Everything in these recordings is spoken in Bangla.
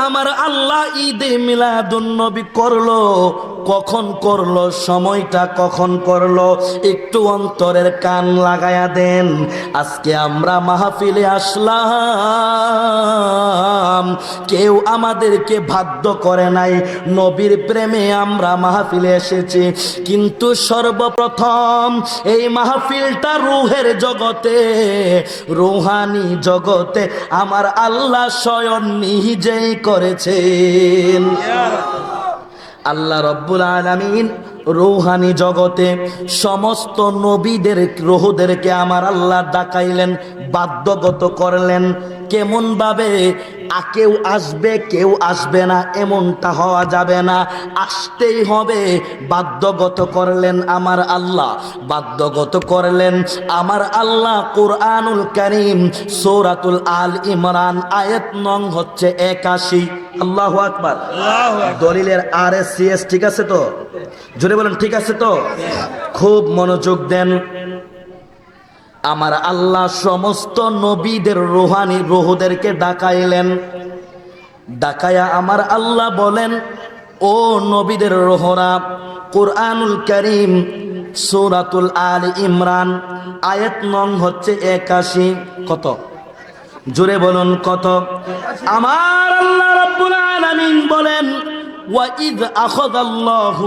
আমার আল্লাহ ঈদে মিলাদুন নবী করল। কখন করল? সময়টা কখন করল? একটু অন্তরের কান লাগায়া দেন। আজকে আমরা মাহফিলে আসলাম। কেউ আমাদেরকে বাধ্য করে নাই। নবীর প্রেমে আমরা মাহফিলে এসেছি। কিন্তু সর্বপ্রথম এই মাহফিলটা রুহের জগতে, রুহানি জগতে আমার আল্লাহ স্বয়ং নিজেই করেছেন। আল্লাহ রব্বুল আলামিন রৌহানি জগতে সমস্ত নবীদের, রোহদেরকে আমার আল্লাহ ডাকাইলেন, বাধ্যগত করলেন। কেমন ভাবে কেউ আসবে কেউ আসবে না এমনটা হওয়া যাবে না। আসতেই হবে বাধ্যগত করলেন আমার আল্লাহ। বাধ্যগত করলেন আমার আল্লাহ কোরআনুল করিম সৌরাতুল আল ইমরান আয়াত নং হচ্ছে একাশি। আল্লাহ আকবার। দলিলের আর এস সি এস ঠিক আছে তো? জোরে বলেন ঠিক আছে তো? খুব মনোযোগ দেন। আমার আল্লাহ সমস্ত নবীদের রোহানি রোহদেরকে ডাকাইলেন। ডাকায়া আমার আল্লাহ বলেন, ও নবীদের রোহরা, কোরআনুল করিম, সৌরাতুল আল ইমরান, আয়াত নং হচ্ছে একাশি। কত? জোরে বলুন কত? আমার আল্লাহ রাব্বুল আলামিন বলেন وَإِذْ أَخَذَ اللَّهُ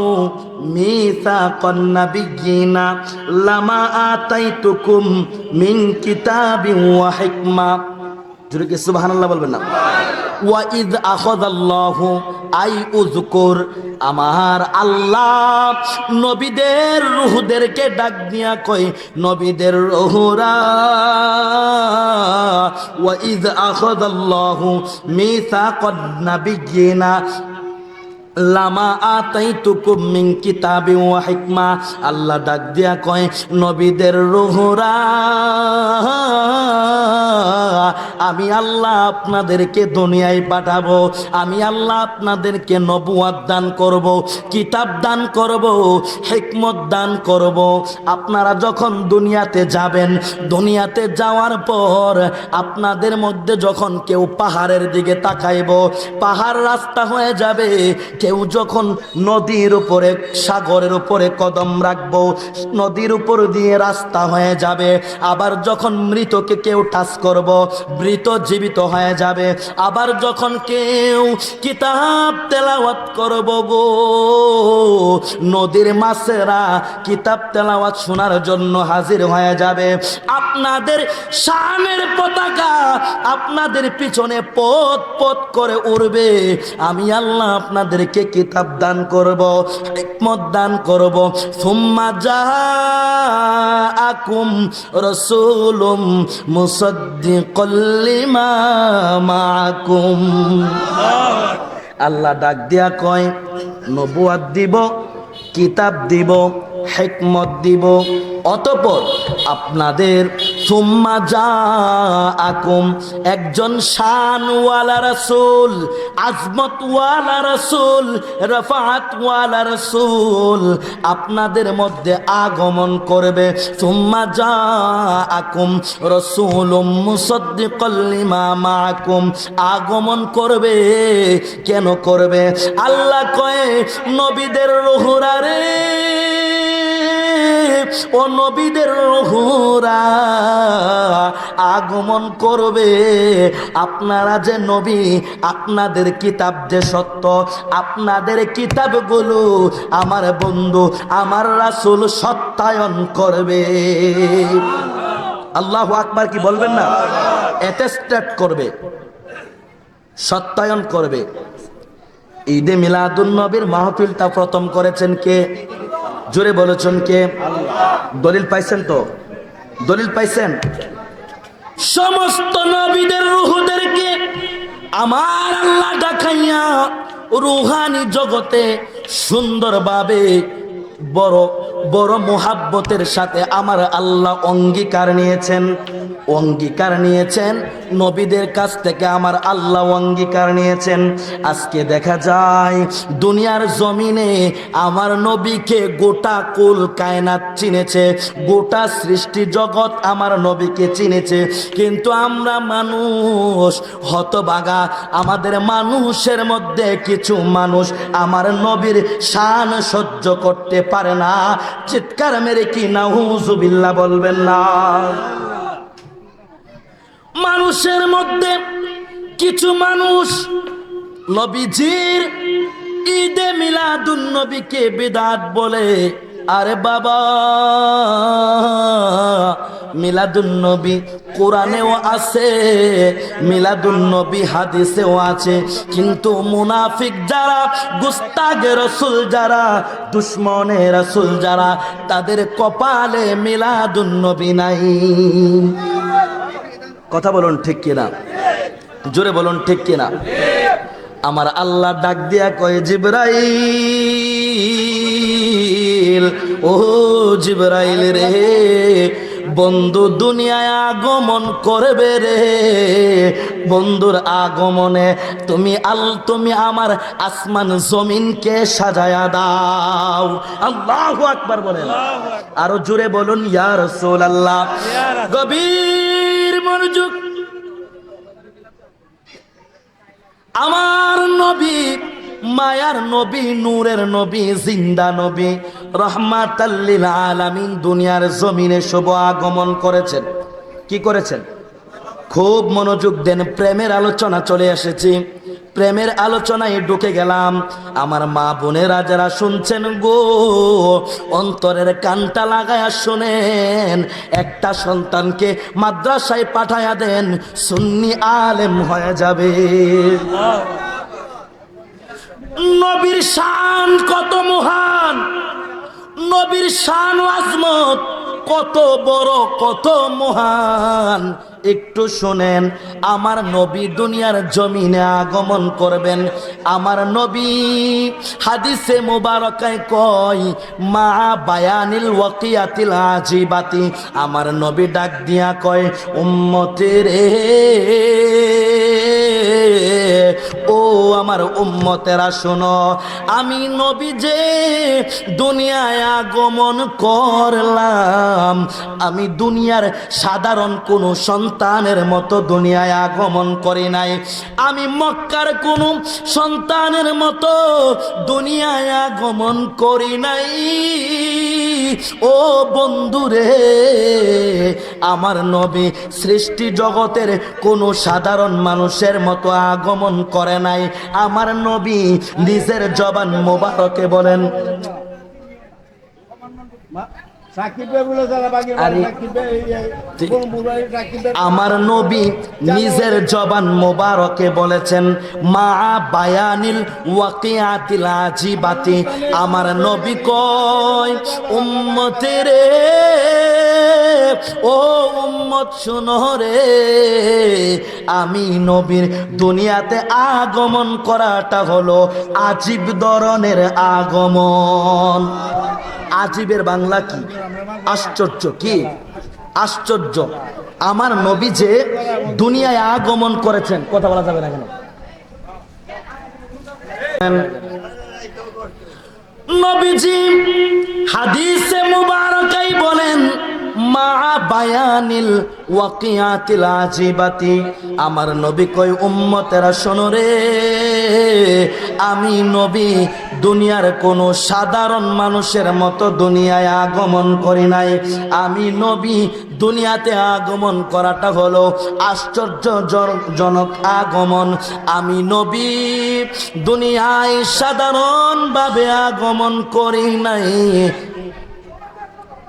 مِيثَاقَ النَّبِيِّينَ لَمَا آتَيْتُكُم مِّن كِتَابٍ وَحِكْمَةٍ জোরে কি সুবহানাল্লাহ বলবেন না ওয়াইদ আখাযাল্লাহু আই উযকুর আমার আল্লাহ নবীদের রূহদেরকে ডাক দিয়া কই নবীদের রূহরা ওয়াইদ আখাযাল্লাহু মিসাকান নাবিয়িনা লামা আতাইতুকুম মিন কিতাবি ওয়া হিকমা। আল্লাহ ডাক দিয়া কয়, নবীদের রোহরা, আমি আল্লাহ আপনাদেরকে দুনিয়ায় পাঠাবো, আমি আল্লাহ আপনাদেরকে নবুয়াদ দান করব, কিতাব দান করব, হিকমত দান করব। আপনারা যখন দুনিয়াতে যাবেন, দুনিয়াতে যাওয়ার পর আপনাদের মধ্যে যখন কেউ পাহাড়ের দিকে তাকাইব, পাহাড় রাস্তা হয়ে যাবে কেউ যখন নদীর উপরে, সাগরের উপরে কদম রাখব, নদীর উপর দিয়ে রাস্তা হয়ে যাবে। আবার যখন মৃতকে কেউ টাচ করব, মৃত জীবিত হয়ে যাবে। আবার যখন কেউ কিতাব তেলাওয়াত করব গো, নদীর মাছেরা কিতাব তেলাওয়াত শোনার জন্য হাজির হয়ে যাবে। আপনাদের শানের পতাকা আপনাদের পিছনে পথ পথ করে উড়বে। আমি আল্লাহ আপনাদেরকে কিতাব দান করব, হিকমত দান করব। সুম্মা জাআকুম রাসূলুম মুসাদ্দিকাল লিমা মাআকুম। আল্লাহ ডাক দিয়া কয়, নবুয়াত দিব, কিতাব দিব, হেকমত দিব। অতপর আপনাদের সুম্মা যা আকুম একজন শানওয়ালা রসুল, আজমতওয়ালা রসুল রফাতওয়ালা রসুল আপনাদের মধ্যে আগমন করবে। সুম্মা যা আকুম রসুল মুসদ্দিকল্লিমা মাকুম আগমন করবে। কেন করবে? আল্লাহ কয়ে, নবীদের রহুরা রে ও নবীদের রহুরা আগমন করবে। আপনারা যে নবী, আপনাদের কিতাব যে সত্য, আপনাদের কিতাবগুলো আমার বন্ধু, আমার রাসুল সত্যায়ন করবে। আল্লাহ আকবার কি বলবেন না? অ্যাটেস্টেড করবে, সত্যায়ন করবে। ঈদে মিলাদুন নবীর মাহফিলটা প্রথম করেছেন কে? জোরে বলেছেন কে দলিল পাইছেন তো? দলিল পাইছেন? সমস্ত নবীদের রুহুদেরকে আমার আল্লাহ ডাকাইয়া রুহানি জগতে সুন্দরভাবে বড় বড় মোহাব্বতের সাথে আমার আল্লাহ অঙ্গীকার নিয়েছেন। অঙ্গীকার নিয়েছেন, নবীদের কাছ থেকে আমার আল্লাহ অঙ্গীকার নিয়েছেন। আজকে দেখা যায়, দুনিয়ার জমিনে আমার নবীকে গোটা কুল কায়নাত চিনেছে, গোটা সৃষ্টি জগৎ আমার নবীকে চিনেছে। কিন্তু আমরা মানুষ, হতবাগা, আমাদের মানুষের মধ্যে কিছু মানুষ আমার নবীর শান সহ্য করতে পারে না। চিৎকার মেরে কি না হুজুবিল্লা বলবেন না। মানুষের মধ্যে কিছু মানুষ নবীজির ঈদে মিলাদুন নবীকে বিদাত বলে, আরে বাবা মিলাদুন নবী কোরআনেও আছে মিলাদুন নবী হাদিসেও আছে, কিন্তু মুনাফিক যারা, গুস্তাগে রসুল যারা, দুশ্মনে রসুল যারা, তাদের কপালে মিলাদুন নবী নাই। কথা বলুন ঠিক কিনা? জোরে বলুন ঠিক কিনা? আমার আল্লাহ ডাক দিয়া কয়ে জিবরাইল ও জিবরাইল রে বন্ধু দুনিয়ায় আগমন করবে রে। বন্ধুর আগমনে তুমি আল তুমি আমার আসমান জমিনকে সাজায়া দাও। আল্লাহু আকবার বলেন। আরও জোরে বলুন ইয়া আল্লাহ গভীর মনোযোগ। আমার নবী, মায়ার নবী, নূরের নবী, জিন্দা নবী রহমাতাল্লিল আলামিন দুনিয়ার জমিনে শুভ আগমন করেছেন। কি করেছেন? খুব মনোযোগ দেন, প্রেমের আলোচনা চলে এসেছি। প্রেমের আলোচনায় ঢুকে গেলাম। আমার মা বোনেরা যারা শুনছেন গো, অন্তরের কানটা লাগায়া শোনেন। একটা সন্তানকে মাদ্রাসায় পাঠায়া দেন, সুন্নি আলেম হয়ে যাবে। নবীর শান কত মহান। নবীর শান আজমত। কত বড়, কত মহান। একটু শোনেন, আমার নবী দুনিয়ার জমিনে আগমন করবেন। আমার নবী হাদিসে মুবারকায় কয়, মা বায়ানিল ওয়াকিয়াতিল আজিবাতি। আমার নবী ডাক দিয়া কয়, উম্মতের আমার উম্মতেরা, শোনো। আমি নবী যে দুনিয়ায় আগমন করলাম। আমি দুনিয়ার সাধারণ কোনো সন্তানের মতো দুনিয়ায় আগমন করি নাই। আমি মক্কার কোনো সন্তানের মতো দুনিয়ায় আগমন করি নাই। ও বন্ধুরে, আমার নবী সৃষ্টি জগতের কোনো সাধারণ মানুষের মতো আগমন করে নাই আমার নবী নিজের জবান মোবারকে বলেন। আমার নবী নিজের জবান মোবারকে বলেছেন মা বায়ানিল ওয়াকিয়াতিল আজিবাতি। আমার নবী কয় উম্মতের ও উম্মত শুনো রে আমি নবীর দুনিয়াতে আগমন করাটা হলো আজীব ধরনের আগমন। আজীবের বাংলা কি? আশ্চর্য কি? আশ্চর্য। আমার নবী যে দুনিয়ায় আগমন করেছেন, কথা বলা যাবে না কেন? নবীজি হাদিসে মুবারকাই বলেন আমার নবী কই উম্মতেরা, শোনো রে। আমি নবী, দুনিয়ার কোনো সাধারণ মানুষের মতো দুনিয়ায় আগমন করি নাই। আমি নবী, দুনিয়াতে আগমন করাটা হলো আশ্চর্যজনক আগমন। আমি নবী, দুনিয়ায় সাধারণভাবে আগমন করি নাই।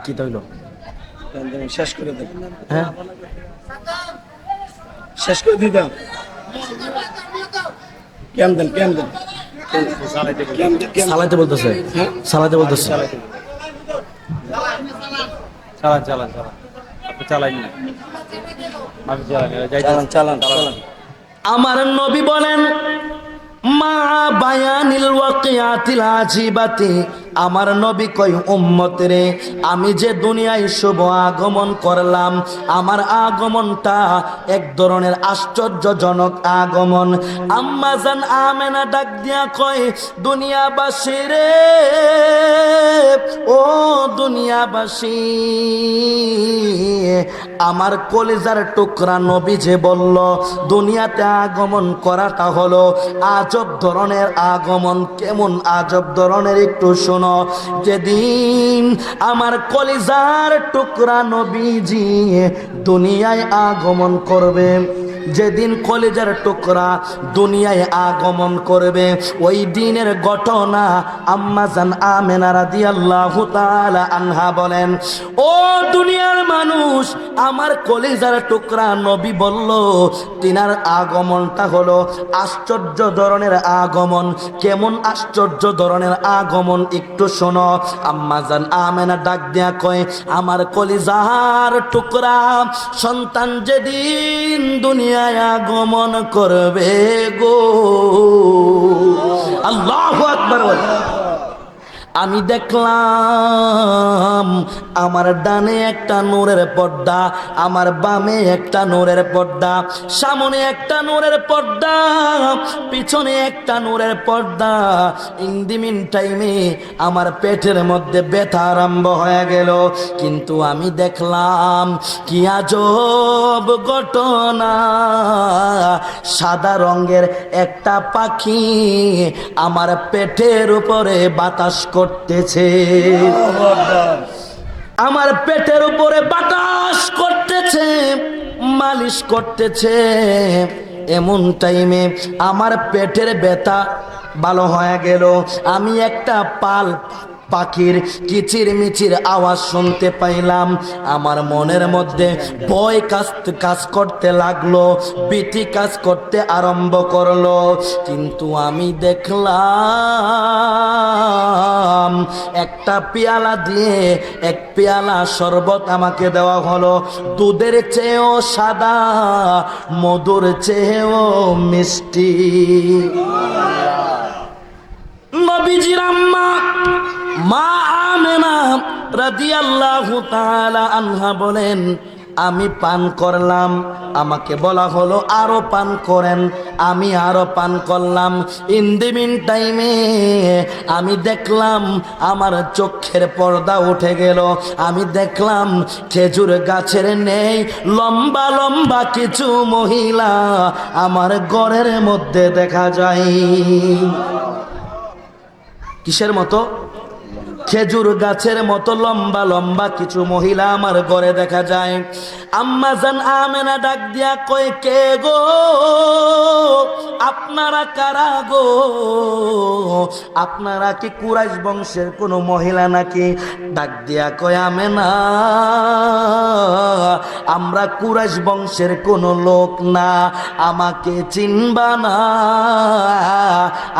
কি তৈল? শেষ করে দেন। হ্যাঁ। শেষ করে দিতাম কেন দেন কেন দেন? সালাইতে বলতেছে। সালাইতে বলতেছে। চালান চালান চালান। আপনি চালাইন না। আমি যাই চালান চালান চালান। আমার নবী বলেন মা বায়ানিল ওয়াকিয়াতিল আজিবাতি আমার নবী উম্মত রে, আমি যে দুনিয়ায় শুভ আগমন করলাম, আমার আগমনটা এক ধরনের আশ্চর্যজনক আগমন। আম্মা জান আমেনা ডাক দিয়া কয়, দুনিয়াবাসী রে, ও দুনিয়াবাসী, আমার কলিজার টুকরা নবী যে বলল, দুনিয়াতে আগমন করাটা হলো আজব ধরনের আগমন, কেমন আজব ধরনের একটু শোনো। যেদিন আমার কলিজার টুকরা নবীজি দুনিয়ায় আগমন করবে যেদিন কলেজের টুকরা দুনিয়ায় আগমন করবে, ওই দিনের ঘটনা আম্মাজান আমেনা রাদিয়াল্লাহু তাআলা আনহা বলেন, ও দুনিয়ার মানুষ, আমার কলেজার টুকরা নবী বলল, তিনার আগমনটা হলো আশ্চর্য ধরনের আগমন। কেমন আশ্চর্য ধরনের আগমন একটু শোনো। আম্মাজান আমেনা ডাক দিয়া কয়, আমার কলিজার টুকরা, সন্তান যেদিন দুনিয়ায় আগমন করবে গো আল্লাহ আকবর। আমি দেখলাম আমার ডানে একটা নূরের পর্দা, আমার বামে একটা নূরের পর্দা, সামনে একটা নূরের পর্দা, পিছনে একটা নূরের পর্দা। ইন দি মিন টাইমে আমার পেটের মধ্যে ব্যথা আরম্ভ হয়ে গেল। কিন্তু আমি দেখলাম কি আজব ঘটনা। সাদা রঙের একটা পাখি আমার পেটের উপরে বাতাস করতেছে। আমার পেটের উপরে বাতাস করতেছে, মালিশ করতেছে। এমন টাইমে আমার পেটের ব্যথা ভালো হয়ে গেল। আমি একটা পাল পাখির কিচির মিচির আওয়াজ শুনতে পাইলাম। আমার মনের মধ্যে ভয় কাজ কাজ করতে লাগল, বিটি কাজ করতে আরম্ভ করল। কিন্তু আমি দেখলাম একটা পেয়ালা দিয়ে এক পেয়ালা শরবত আমাকে দেওয়া হলো। দুধের চেয়েও সাদা, মধুর চেয়েও মিষ্টি। নবীজির আম্মা আনহা বলেন, আমি পান করলাম, আমাকে বলা হলো, আরও পান করেন, আমি আরও পান করলাম। ইন দি মিন টাইমে আমি দেখলাম, আমার চোখের পর্দা উঠে গেল। আমি দেখলাম, খেজুর গাছের নেই, লম্বা লম্বা কিছু মহিলা আমার ঘরের মধ্যে দেখা যায়। কিসের মতো? খেজুর গাছের মতো লম্বা লম্বা কিছু মহিলা আমার ঘরে দেখা যায়। আম্মা জান আমেনা ডাক দিয়া কয়, কে গো? আপনারা কারা গো? আপনারা কি কুরাইশ বংশের কোনো মহিলা নাকি? ডাক দিয়া কয়, আমেনা, আমরা কুরাইশ বংশের কোনো লোক না, আমাকে চিনবা না।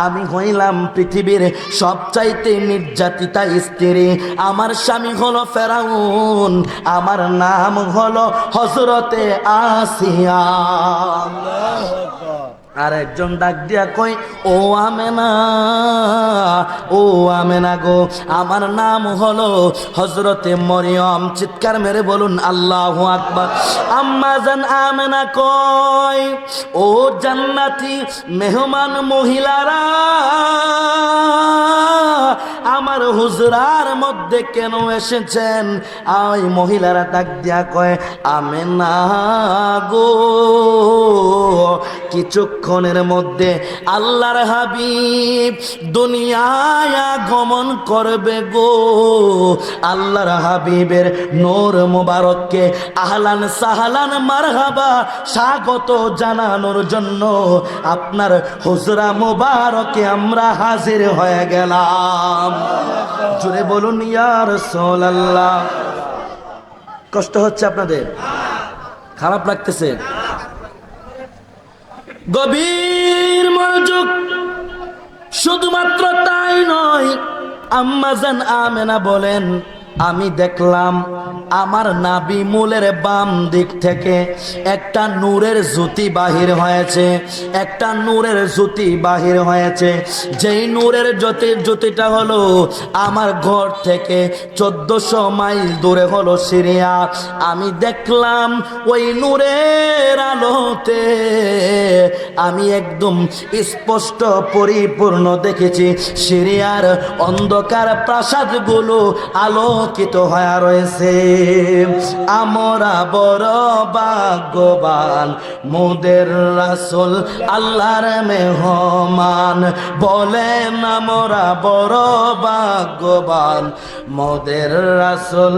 আমি হইলাম পৃথিবীর সবচাইতে নির্যাতিতা স্ত্রী আমার স্বামী হলো ফেরাউন আমার নাম হলো হজরতে আসিয়া। আর একজন ডাক দিয়া কই ও আমেনা ও আমেনা গো, আমার নাম হলো হজরতে মরিয়ম। চিৎকার মেরে বলুন, আল্লাহ আকবার। আম্মা জান আমেনা কয়, ও জান্নাতি মেহমান মহিলারা, আমার হুজরার মধ্যে কেন এসেছেন? ওই মহিলারা ডাক দিয়া কয়, আমেনা গো কিছুক্ষণের মধ্যে আল্লাহর হাবিব দুনিয়ায় আগমন করবে গো। আল্লাহর হাবিবের নোর মুবারককে আহলান সাহালান মারহাবা স্বাগত জানানোর জন্য আপনার হুজরা মুবারকে আমরা হাজির হয়ে গেলাম। জুড়ে বলুন ইয়ার সোল্লাহ কষ্ট হচ্ছে আপনাদের? খারাপ লাগতেছে? গভীর মনোযোগ শুধুমাত্র তাই নয় আম্মাজান আমেনা বলেন আমি দেখলাম আমার নাবি মূলের বাম দিক থেকে একটা নূরের জ্যোতি বাহির হয়েছে, একটা নূরের জ্যোতি বাহির হয়েছে। যেই নূরের জ্যোতি, জ্যোতিটা হলো আমার ঘর থেকে চোদ্দশো মাইল দূরে হলো সিরিয়া। আমি দেখলাম ওই নূরের আলোতে আমি একদম স্পষ্ট পরিপূর্ণ দেখেছি। সিরিয়ার অন্ধকার প্রাসাদগুলো আলোকিত হয়ে রয়েছে। আমরা বড় ভাগ্যবান, মোদের রাসুল আল্লাহর মেহমান। বলেন আমরা বড় ভাগ্যবান, মোদের রাসুল।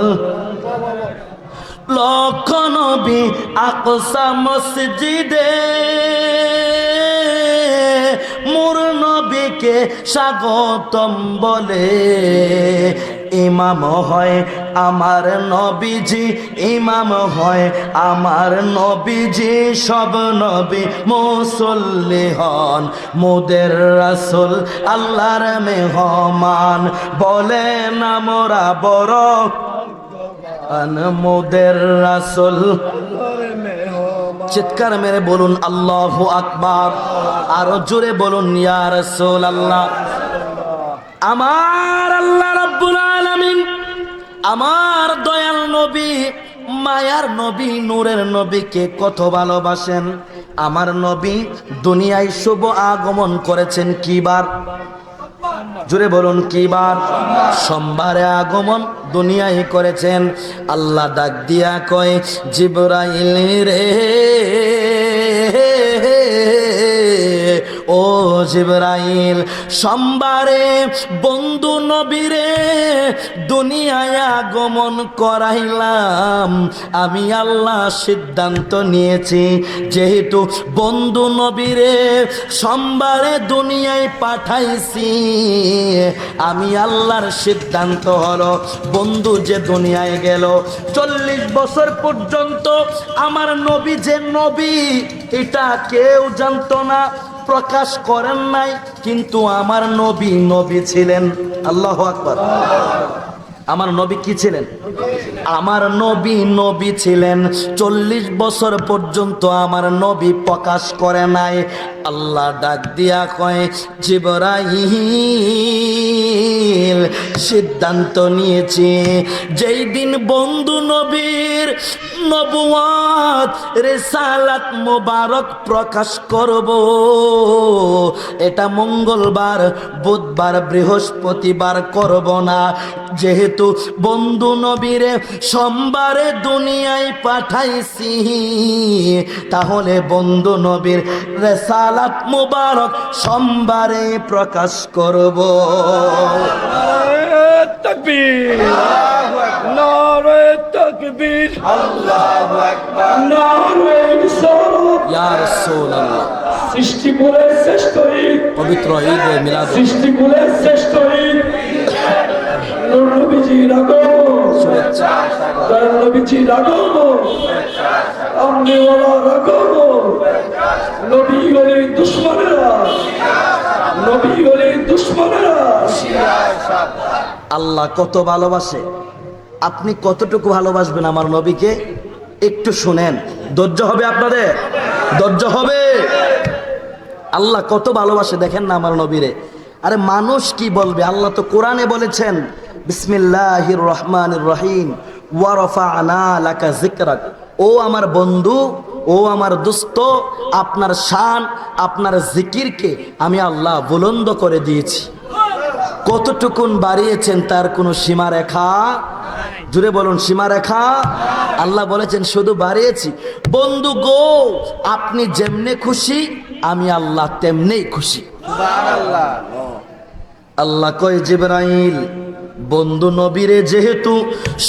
লক্ষ নবী আকসা মসজিদে মোর নবীকে স্বাগতম বলে। ইমাম হয় আমার নবীজি, ইমাম হয় আমার নবীজি। সব নবী মুসল্লি হন মোদের রাসুল, আল্লাহর মেহমান বলেন, আমরা বড় মোদের রাসুল। চিৎকার মেরে বলুন, আল্লাহ আকবার। আরও জোরে বলুন, ইয়া রাসূল আল্লাহ আমার আল্লাহ রাব্বুল আলামিন, আমার দয়াল নবী, মায়ার নবী, নূরের নবীকে কত ভালোবাসেন? আমার নবী দুনিয়ায় শুভ আগমন করেছেন কিবার? জুড়ে বলুন কি বার? সোমবারে আগমন দুনিয়ায় করেছেন। আল্লাহ ডাক দিয়া কয় জিবরাইল রে। জিবরাইল, সোমবারে বন্ধু নবীরে দুনিয়ায় আগমন করাইলাম। আমি আল্লাহ সিদ্ধান্ত নিয়েছি, যেহেতু বন্ধু নবীরে সোমবারে দুনিয়ায় পাঠাইছি, আমি আল্লাহর সিদ্ধান্ত হলো বন্ধু যে দুনিয়ায় গেল। চল্লিশ বছর পর্যন্ত আমার নবী যে নবী, এটা কেউ জানতো না। প্রকাশ করেন নাই, কিন্তু আমার নবী নবী ছিলেন। আল্লাহ আকবর। আমার নবী কি ছিলেন? আমার নবী নবী ছিলেন। চল্লিশ বছর পর্যন্ত আমার নবী প্রকাশ করে নাই। আল্লাহ ডাক দিয়া কয়, জিবরাইল, সিদ্ধান্ত নিয়েছি। যেই দিন বন্ধু নবীর নবুয়াত, রেসালাত মোবারক প্রকাশ করব, এটা মঙ্গলবার, বুধবার, বৃহস্পতিবার করব না। যেহেতু বন্ধু নবীরে সোমবারে দুনিয়ায় পাঠাইছি, তাহলে বন্ধু নবীর রেসালাত মোবারক সোমবারে প্রকাশ করব। তকবীর। নারে তকবীর। নারে সরব ইয়া রাসূলুল্লাহ। সৃষ্টি শ্রেষ্ঠ ঈদ। পবিত্র ঈদ মিলাদ। শ্রেষ্ঠ ঈদ। নূর নবীজির আগমন। শুভেচ্ছা। দয়াল নবীজির আগমন। আমনেওয়ালার আগমন। নবী দুশ্মনেরা। নবী দুশ্মনেরা। আল্লাহ কত ভালোবাসে। আপনি কতটুকু ভালোবাসবেন আমার নবীকে? একটু শুনেন। ধৈর্য হবে আপনাদের? ধৈর্য হবে। আল্লাহ কত ভালোবাসে, দেখেন না আমার নবীরে। আরে মানুষ কি বলবে? আল্লাহ তো কোরআনে বলেছেন, বিসমিল্লাহির রহমানির রহিম ওয়ারফা আনা লাকা জিকরাক ও আমার বন্ধু ও আমার দুস্থ, আপনার শান, আপনার জিকিরকে আমি আল্লাহ বুলন্দ করে দিয়েছি। কতটুকুন বাড়িয়েছেন তার কোনো সীমারেখা? জুড়ে বলুন, সীমারেখা? আল্লাহ বলেছেন, শুধু বাড়িয়েছি। বন্ধু গো, আপনি যেমনে খুশি, আমি আল্লাহ তেমনেই খুশি। আল্লাহ কয়, জিবরাইল, বন্ধু নবীরে যেহেতু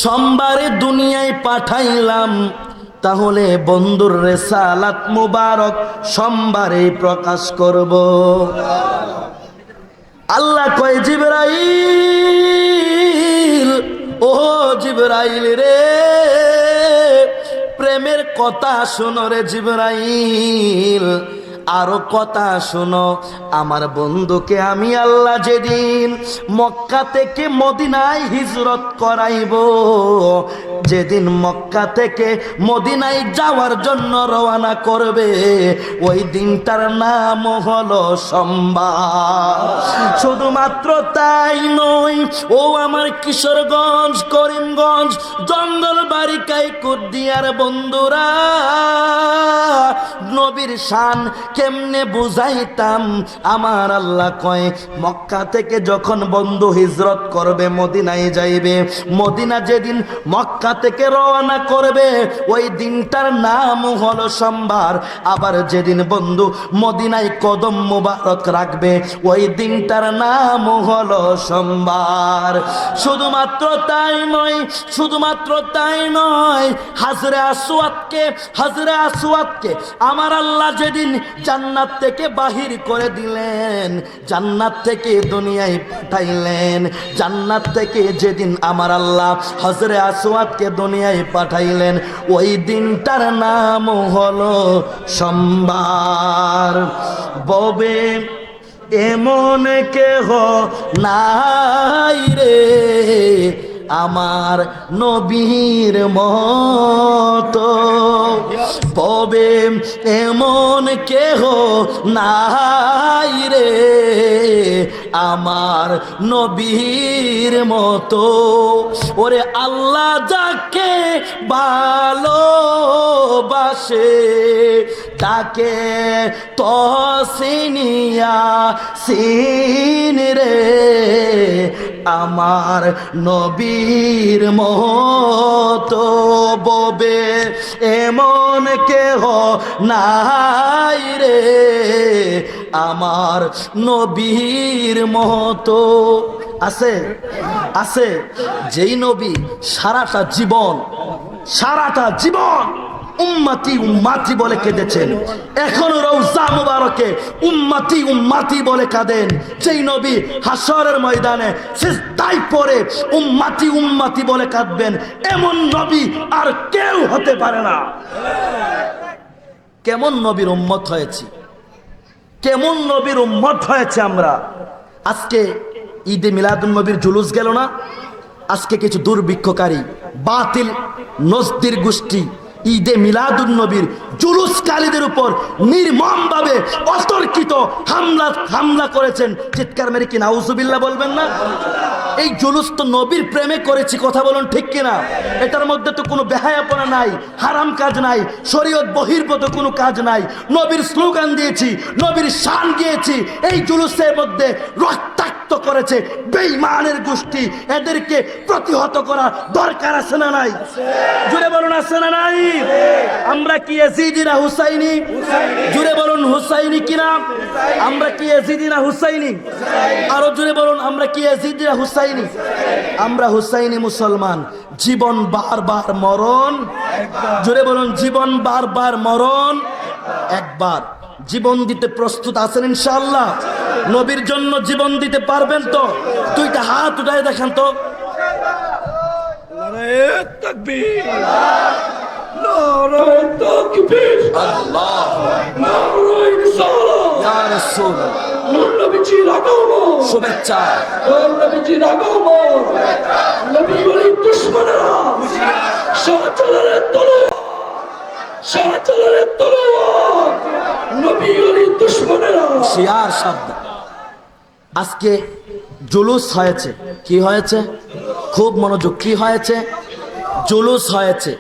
সোমবারে দুনিয়ায় পাঠাইলাম তাহলে বন্ধুর রেসালাত মুবারক সোমবারে প্রকাশ করব। আল্লাহ কয়, জিবরাইল ও জিবরাইল রে, প্রেমের কথা শোনো রে জিবরাইল। আরও কথা শুনো। আমার বন্ধুকে আমি আল্লাহ যেদিন মক্কা থেকে মদিনায় হিজরত করাইব, যেদিন মক্কা থেকে মদিনায় যাওয়ার জন্য রওনা করবে, ওই দিনটার নাম হলো সোমবার শুধুমাত্র তাই নয়, ও আমার কিশোরগঞ্জ, করিমগঞ্জ, জঙ্গল বাড়ি কাইকুদিয়ার বন্ধুরা, নবীর শান কেমনে বুঝাইতাম? আমার আল্লাহ কয়, মক্কা থেকে যখন বন্ধু হিজরত করবে, মদিনায় যাইবে। মদিনা যেদিন মক্কা থেকে রওনা করবে, ওই দিনটার নাম হলো সোমবার। আবার যেদিন বন্ধু মদিনায় কদম মুবারক রাখবে, ওই দিনটার নাম হলো সোমবার। শুধুমাত্র তাই নয়, শুধুমাত্র তাই নয়, হাজরে আসওয়াতকে হাজরে আসওয়াতকে আমার আল্লাহ যেদিন জান্নাত থেকে বাহির করে দিলেন, জান্নাত থেকে দুনিয়ায় পাঠাইলেন, জান্নাত থেকে যেদিন আমার আল্লাহ হজরে আসওয়াতকে দুনিয়ায় পাঠাইলেন, ওই দিনটার নাম হলো সোমবার। ববে এমন কেহ নাই রে আমার নবীর মতো। পবে এমন কেহ নাই রে আমার নবীর মতো। ওরে আল্লাহ যাকে ভালোবাসে তাকে তসিনিয়া সিন রে। আমার নবীর মতো ববে এমন কেহ নাই রে। আমার নবীর মতো আছে আছে। যেই নবী সারাটা জীবন সারাটা জীবন উম্মাতি উম্মাতি বলে কেঁদেছেন। এখন রৌজা মুবারকে উম্মাতি উম্মাতি বলে কাঁদেন। সেই নবী হাসরের ময়দানে সিজদায় পরে উম্মাতি উম্মাতি বলে কাঁদবেন। এমন নবী আর কেউ হতে পারে না। কেমন নবীর উম্মত হয়েছি? কেমন নবীর উম্মত হয়েছে আমরা? আজকে ঈদে মিলাদুল নবীর জুলুস গেল না? আজকে কিছু দুর্ভিক্ষকারী, বাতিল, নজদির গোষ্ঠী ঈদে মিলাদুল নবীর জুলুসকারীদের উপর নির্মমভাবে অতর্কিত হামলা হামলা করেছেন চিৎকার মেরে কি নাউজুবিল্লাহ বলবেন না? এই জুলুস তো নবীর প্রেমে করেছি, কথা বলুন ঠিক কিনা? এটার মধ্যে তো কোনো বেহায়াপনা নাই, হারাম কাজ নাই, শরীয়ত বহির্ভূত কোনো কাজ নাই। নবীর স্লোগান দিয়েছি, নবীর শান দিয়েছি এই জুলুসের মধ্যে রক্তাক্ত করেছে বেঈমানের গোষ্ঠী। এদেরকে প্রতিহত করা দরকার আছে না নাই? জুড়ে বলুন আছে না নাই? আমরা কি এজিদি না হুসাইনি? জুড়ে বলুন হুসাইনি কিনা? আমরা কি এজিদি না হুসাইনি? আরও জুড়ে বলুন, আমরা কি এজিদি না হুসাইনি? আমরা হুসাইনি মুসলমান। জীবন বারবার মরণ জুড়ে বলুন জীবন বারবার মরণ একবার। জীবন দিতে প্রস্তুত আছেন ইনশাআল্লাহ। নবীর জন্য জীবন দিতে পারবেন তো? দুইটা হাত উঠায় দেখান তো। আল্লাহ নারায়ে রিসালাত রাসূল নূর নবীজির আগমন। শুভেচ্ছা। নবীজির আগমন। নবী বলি দুশ্মনেরা। শাহজালালের তলোয়ার। শাহজালালের তলোয়ার। নবী বলি দুশ্মনেরা। শিয়ার শব্দ। আজকে জুলুস হয়েছে। কি হয়েছে? খুব মনোযোগ। কি হয়েছে? জুলুস হয়েছে।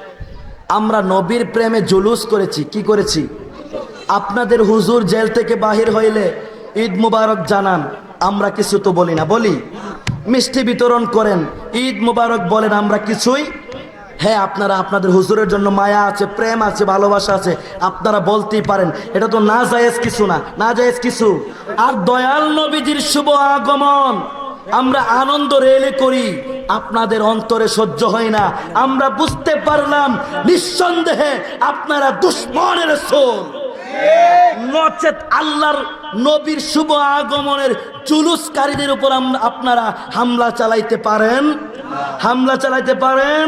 আমরা নবীর প্রেমে জুলুস করেছি। কি করেছি? আপনাদের হুজুর জেল থেকে বাহির হইলে ঈদ মুবারক জানান, আমরা কিছু তো বলি না, বলি। মিষ্টি বিতরণ করেন, ঈদ মুবারক বলেন, আমরা কিছুই? হ্যাঁ আপনারা আপনাদের হুজুরের জন্য মায়া আছে, প্রেম আছে, ভালোবাসা আছে, আপনারা বলতেই পারেন। এটা তো না জায়েজ কিছু না না জায়েজ কিছু। আর দয়াল নবীজির শুভ আগমন, আমরা আনন্দ রেলে করি, আপনাদের অন্তরে সহ্য হয় না। আমরা বুঝতে পারলাম, নিঃসন্দেহে আপনারা দুশ্মনের সোল। নচেত আল্লাহর নবীর শুভ আগমনের জুলুসকারীদের উপর আপনারা হামলা চালাইতে পারেন? হামলা চালাইতে পারেন?